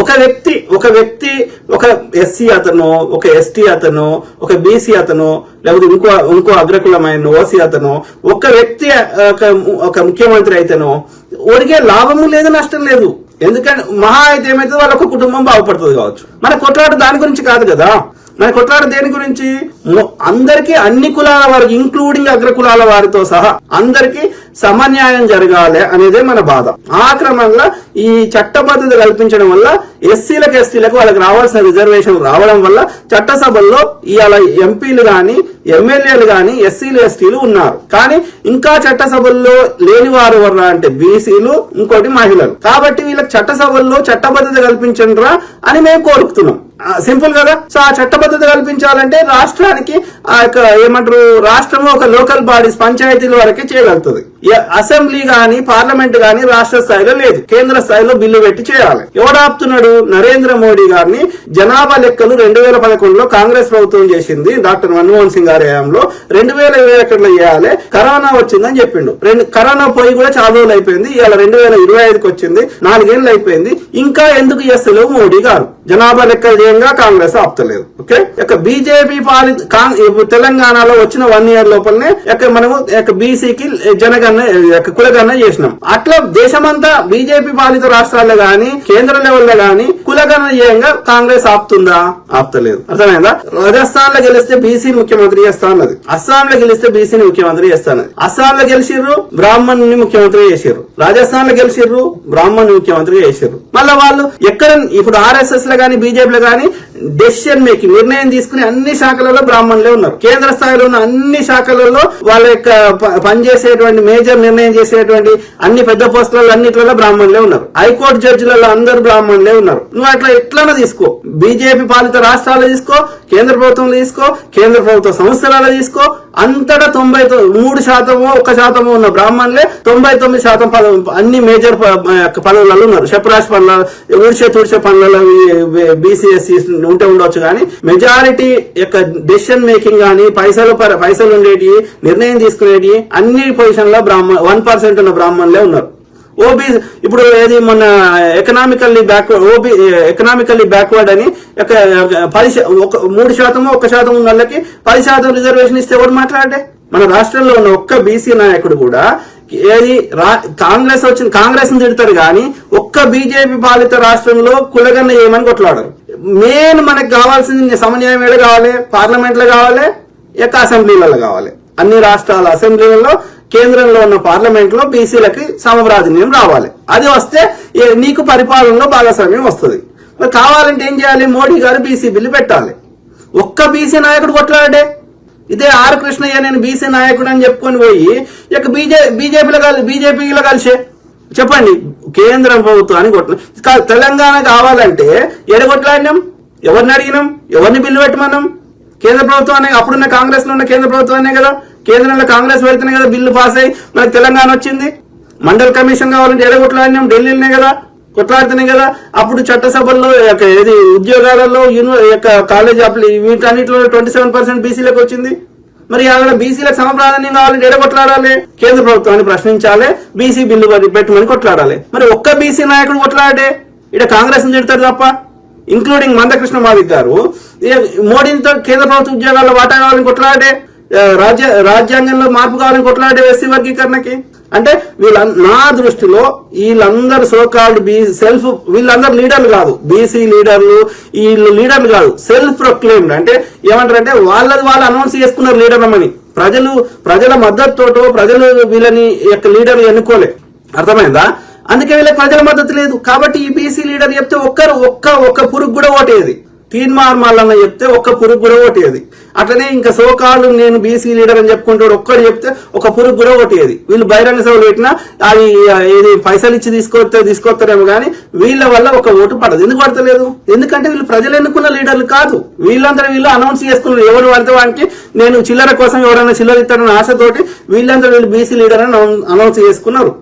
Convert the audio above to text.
ఒక వ్యక్తి ఒక వ్యక్తి ఒక ఎస్సీ అతను ఒక ఎస్టీ అతను ఒక బీసీ అతను లేకపోతే ఇంకో ఇంకో అగ్రకులమైన ఓసీ అతను ఒక వ్యక్తి ఒక ఒక ముఖ్యమంత్రి అయితేనో ఒరిగే లాభము లేదు నష్టం లేదు. ఎందుకంటే మహా అయితే ఏమైతుంది వాళ్ళ ఒక కుటుంబం బాగుపడుతుంది కావచ్చు. మన కొట్లాట దాని గురించి కాదు కదా. మన కొట్లాట దేని గురించి? అందరికీ అన్ని కులాల వారికి ఇంక్లూడింగ్ అగ్ర కులాల వారితో సహా అందరికీ సమన్యాయం జరగాలి అనేదే మన బాధ. ఆ క్రమంలో ఈ చట్టబద్ధత కల్పించడం వల్ల ఎస్సీలకు ఎస్టీలకు వాళ్ళకి రావాల్సిన రిజర్వేషన్ రావడం వల్ల చట్టసభల్లో ఇవాళ ఎంపీలు గాని ఎమ్మెల్యేలు గాని ఎస్సీలు ఎస్టీలు ఉన్నారు. కానీ ఇంకా చట్టసభల్లో లేని వారు ఎవరు అంటే బీసీలు ఇంకోటి మహిళలు. కాబట్టి వీళ్ళకి చట్టసభల్లో చట్టబద్ధత కల్పించండిరా అని మేము కోరుకుతున్నాం. సింపుల్ కదా? సో ఆ చట్టబద్ధత కల్పించాలంటే రాష్ట్రానికి ఆ యొక్క ఏమంటారు రాష్ట్రం ఒక లోకల్ బాడీస్ పంచాయతీల వరకే చేయగలుగుతుంది. అసెంబ్లీ గాని పార్లమెంట్ గాని రాష్ట్ర స్థాయిలో లేదు. కేంద్ర స్థాయిలో బిల్లు పెట్టి చేయాలి. ఎవడాపుతున్నాడు నరేంద్ర మోడీ గారిని. జనాభా లెక్కలు రెండు వేల పదకొండులో కాంగ్రెస్ ప్రభుత్వం చేసింది డాక్టర్ మన్మోహన్ సింగ్ గారి హయాంలో రెండు వేల ఇరవై ఒకటిలో చేయాలి. కరోనా వచ్చిందని చెప్పిండు. రెండు కరోనా పోయి కూడా చాలా రోజులు అయిపోయింది. ఇవాళ రెండు వేల ఇరవై ఐదుకి వచ్చింది. నాలుగేళ్ళు అయిపోయింది. ఇంకా ఎందుకు చేస్తలేవు మోడీ గారు? జనాభా లెక్కలు చేయంగా కాంగ్రెస్ ఆపుతలేదు. ఓకే? ఇక బీజేపీ పాలిత ఇప్పుడు తెలంగాణలో వచ్చిన వన్ ఇయర్ లోపలనే ఇక మనము ఇక బీసీకి జనగణన ఇక కులగణన చేసినాం. అట్లా దేశమంతా బీజేపీ పాలిత రాష్ట్రాల్లో గాని కేంద్ర లెవెల్లో గాని కులగణన చేయంగా కాంగ్రెస్ ఆపుతుందా? ఆపుతలేదు. అర్థమైందా? రాజస్థాన్లో గెలిస్తే బీసీ ముఖ్యమంత్రి చేస్తానది. అస్సాం లో గెలిస్తే బీసీని ముఖ్యమంత్రి చేస్తానది. అస్సాం లో గెలిచిర్రు బ్రాహ్మణ్ ముఖ్యమంత్రి చేసిర్రు. రాజస్థాన్లో గెలిచిర్రు బ్రాహ్మణ్ ముఖ్యమంత్రి చేసిర్రు. మళ్ళా వాళ్ళు ఎక్కడ ఇప్పుడు ఆర్ఎస్ఎస్లో గానీ బీజేపీలో గానీ জানি డెసిషన్ మేకింగ్ నిర్ణయం తీసుకునే అన్ని శాఖలలో బ్రాహ్మణులే ఉన్నారు. కేంద్ర స్థాయిలో ఉన్న అన్ని శాఖలలో వాళ్ళ యొక్క ప- పనిచేసేటువంటి మేజర్ నిర్ణయం చేసేటువంటి అన్ని పెద్ద పోస్టులలో అన్నిట్లలో బ్రాహ్మణులే ఉన్నారు. హైకోర్టు జడ్జిలలో అందరు బ్రాహ్మణులే ఉన్నారు. నువ్వు అట్లా ఎట్లనో తీసుకో. బీజేపీ పాలిత రాష్ట్రాలు తీసుకో కేంద్ర ప్రభుత్వంలో తీసుకో కేంద్ర ప్రభుత్వ సంస్థలలో తీసుకో. అంతటా తొంభై మూడు శాతము ఒక శాతము ఉన్న బ్రాహ్మణులే తొంభై తొమ్మిది శాతం పద అన్ని మేజర్ ప- యొక్క ఉన్నారు. షప్రాష్ పనుల ఊడ్చే తుడిచే పనులలో బీసీఎస్సీ ఉంటే ఉండొచ్చు కానీ మెజారిటీ యొక్క డెసిషన్ మేకింగ్ కానీ పైసలు పైసలు ఉండేటి నిర్ణయం తీసుకునేటి అన్ని పొజిషన్లో బ్రాహ్మణ వన్ పర్సెంట్ ఉన్న బ్రాహ్మణులే ఉన్నారు. ఓబీ ఇప్పుడు ఏది మొన్న economically backward OB economically backward అని ఒక పది ఒక మూడు శాతము ఒక శాతం ఉన్న వాళ్ళకి పది శాతం రిజర్వేషన్ ఇస్తే ఎవరు మాట్లాడే? మన రాష్ట్రంలో ఉన్న ఒక్క బీసీ నాయకుడు కూడా ఏది రా- కాంగ్రెస్ వచ్చిన కాంగ్రెస్ తిడతారు కానీ ఒక్క బీజేపీ పాలిత రాష్ట్రంలో కులగన్న ఏమని కొట్లాడరు? మెయిన్ మనకు కావాల్సింది సమన్యాయం ఏడ కావాలి? పార్లమెంట్లో కావాలి? యొక్క అసెంబ్లీలలో కావాలి. అన్ని రాష్ట్రాల అసెంబ్లీలలో కేంద్రంలో ఉన్న పార్లమెంట్లో బీసీలకి సమప్రాధాన్యం రావాలి. అది వస్తే నీకు పరిపాలనలో భాగస్వామ్యం వస్తుంది. మరి కావాలంటే ఏం చేయాలి? మోడీ గారు బీసీ బిల్లు పెట్టాలి. ఒక్క బీసీ నాయకుడు కొట్లాడే ఇదే ఆర్ కృష్ణయ్య నేను బీసీ నాయకుడు అని చెప్పుకొని పోయి ఇక బీజే బీజేపీలో కలిసి బీజేపీలో కలిసే. చెప్పండి. కేంద్ర ప్రభుత్వానికి కొట్ల తెలంగాణ కావాలంటే ఎడగొట్లాడినాం. ఎవరిని అడిగినాం? ఎవరిని బిల్లు పెట్టమన్నాం? కేంద్ర ప్రభుత్వాన్ని అప్పుడున్న కాంగ్రెస్లో ఉన్న కేంద్ర ప్రభుత్వాన్నే కదా? కేంద్రంలో కాంగ్రెస్ పెడితేనే కదా బిల్లు పాస్ అయ్యి మనకి తెలంగాణ వచ్చింది? మండల్ కమిషన్ కావాలంటే ఎడగొట్లాడినాం. ఢిల్లీలోనే కదా? కొట్లాడుతున్నాయి కదా? అప్పుడు చట్టసభల్లో యొక్క ఏది ఉద్యోగాలలో యూని యొక్క కాలేజ్ అప్లై వీటన్నిటిలో ట్వంటీ సెవెన్ పర్సెంట్ బీసీలకు వచ్చింది. మరి అక్కడ బీసీలకు సమప్రాధాన్యం కావాలంటే ఎడ కొట్లాడాలి? కేంద్ర ప్రభుత్వాన్ని ప్రశ్నించాలి బీసీ బిల్లు పెట్టమని కొట్లాడాలి. మరి ఒక్క బీసీ నాయకుడు కొట్లాడే? ఇక్కడ కాంగ్రెస్ తిడతారు తప్ప ఇంక్లూడింగ్ మందకృష్ణ మాదిక్ గారు మోడీతో కేంద్ర ప్రభుత్వ ఉద్యోగాల్లో వాటా కావాలని కొట్లాడే రాజ్య రాజ్యాంగంలో మార్పు కావాలని కొట్లాడే ఎస్సీ వర్గీకరణకి? అంటే వీళ్ళ నా దృష్టిలో వీళ్ళందరూ సోకాల్డ్ బీ సెల్ఫ్ వీళ్ళందరూ లీడర్లు కాదు. బీసీ లీడర్లు వీళ్ళు లీడర్లు కాదు. సెల్ఫ్ ప్రొక్లెయిమ్డ్ అంటే ఏమంటారంటే వాళ్ళది వాళ్ళు అనౌన్స్ చేసుకున్నారు లీడర్ అమ్మని ప్రజలు ప్రజల మద్దతుతో ప్రజలు వీళ్ళని యొక్క లీడర్ ఎన్నుకోలే. అర్థమైందా? అందుకే వీళ్ళకి ప్రజల మద్దతు లేదు. కాబట్టి ఈ బీసీ లీడర్ చెప్తే ఒక్కరు ఒక్క ఒక్క పురుగు కూడా ఓటేది. తీన్మార్ మల్లన్న చెప్తే ఒక్క పురుగు కూడా ఓటేది. అట్లనే ఇంకా సోకాళ్ళు నేను బీసీ లీడర్ అని చెప్పుకుంటాడు. ఒక్కడు చెప్తే ఒక పురుగు కూడా కొట్టేది వీళ్ళు బహిరంగ సభలు పెట్టినా అది ఏది పైసలు ఇచ్చి తీసుకొస్తే తీసుకొస్తారేమో కానీ వీళ్ళ వల్ల ఒక ఓటు పడదు. ఎందుకు పడతలేదు? ఎందుకంటే వీళ్ళు ప్రజలు ఎన్నుకున్న లీడర్లు కాదు. వీళ్ళందరూ వీళ్ళు అనౌన్స్ చేసుకున్నారు. ఎవరు పడితే వానికి నేను చిల్లర కోసం ఎవరైనా చిల్లర ఇస్తారన్న ఆశతోటి వీళ్ళందరూ వీళ్ళు బీసీ లీడర్ అని అనౌన్స్ చేసుకున్నారు.